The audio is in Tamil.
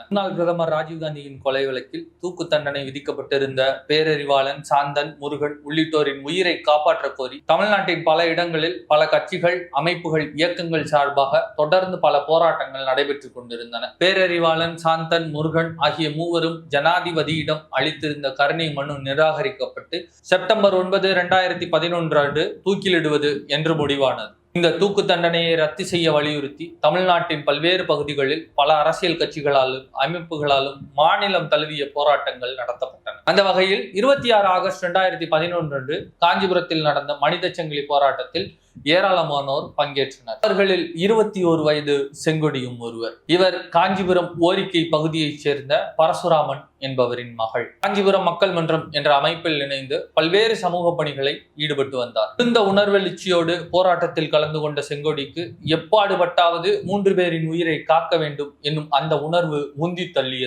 முன்னாள் பிரதமர் ராஜீவ்காந்தியின் கொலை வழக்கில் தூக்கு தண்டனை விதிக்கப்பட்டிருந்த பேரறிவாளன் சாந்தன் முருகன் உள்ளிட்டோரின் உயிரை காப்பாற்ற கோரி தமிழ்நாட்டின் பல இடங்களில் பல கட்சிகள் அமைப்புகள் இயக்கங்கள் சார்பாக தொடர்ந்து பல போராட்டங்கள் நடைபெற்றுக் கொண்டிருந்தன. பேரறிவாளன் சாந்தன் முருகன் ஆகிய மூவரும் ஜனாதிபதியிடம் அளித்திருந்த கருணை மனு நிராகரிக்கப்பட்டு செப்டம்பர் ஒன்பது இரண்டாயிரத்தி பதினொன்று ஆண்டு தூக்கிலிடுவது என்று முடிவானது. இந்த தூக்கு தண்டனையை ரத்து செய்ய வலியுறுத்தி தமிழ்நாட்டின் பல்வேறு பகுதிகளில் பல அரசியல் கட்சிகளாலும் அமைப்புகளாலும் மாநிலம் தழுவிய போராட்டங்கள் நடத்தப்பட்டன. அந்த வகையில் இருபத்தி ஆறு ஆகஸ்ட் இரண்டாயிரத்தி பதினொன்று அன்று காஞ்சிபுரத்தில் நடந்த மனித சங்கிலி போராட்டத்தில் ஏராளமானோர் பங்கேற்றனர். அவர்களில் இருபத்தி ஒரு வயது செங்கொடியும் ஒருவர். இவர் காஞ்சிபுரம் ஓரிக்கை பகுதியைச் சேர்ந்த பரசுராமன் என்பவரின் மகள். காஞ்சிபுரம் மக்கள் மன்றம் என்ற அமைப்பில் இணைந்து பல்வேறு சமூக பணிகளை ஈடுபட்டு வந்தார். இந்த உணர்வெழுச்சியோடு போராட்டத்தில் கலந்து கொண்ட செங்கோடிக்கு எப்பாடுபட்டாவது மூன்று பேரின் உயிரை காக்க வேண்டும் என்னும் அந்த உணர்வு முந்தி தள்ளியது.